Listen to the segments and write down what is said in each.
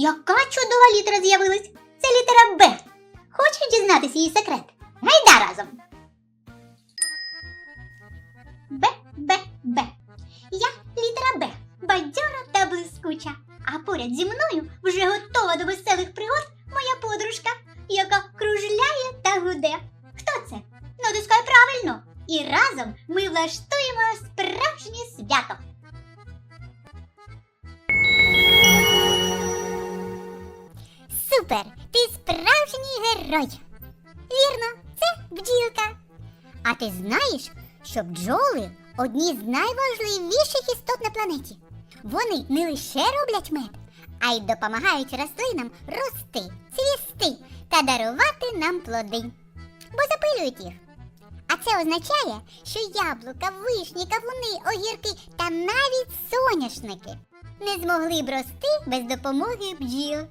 яка чудова літера з'явилась? Це літера Б. Хочеш дізнатися її секрет? Гайда разом. Б, Б, Б. Я літера Б. Бадьора та блискуча. А поряд зі мною вже готова до веселих пригод моя подружка, яка кружляє та гуде. Хто це? Натискай правильно. І разом ми влаштуємо справжнє свято. Супер! Ти справжній герой. Вірно, це бджілка. А ти знаєш, що бджоли одні з найважливіших істот на планеті. Вони не лише роблять мед, а й допомагають рослинам рости, цвісти та дарувати нам плоди. Бо запилюють їх. А це означає, що яблука, вишні, кавуни, огірки та навіть соняшники не змогли б рости без допомоги бджіл.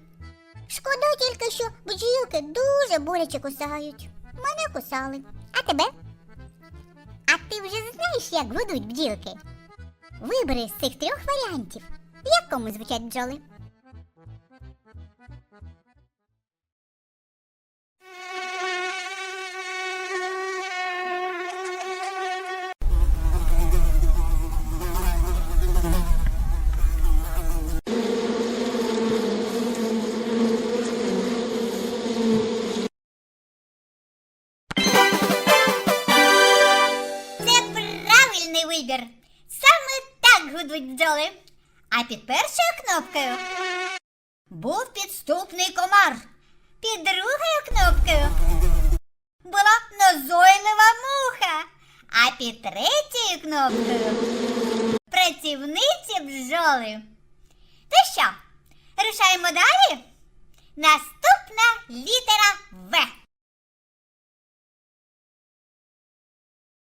Шкода тільки, що бджілки дуже боляче кусають. Мене кусали. А тебе? А ти вже знаєш, як ведуть бджілки? Вибери з цих трьох варіантів. В якому звучать бджоли? Правильний вибір. Саме так гудуть бджоли. А під першою кнопкою був підступний комар. Під другою кнопкою була назойлива муха. А під третьою кнопкою працівниці бджоли. То що, рушаємо далі? Наступна літера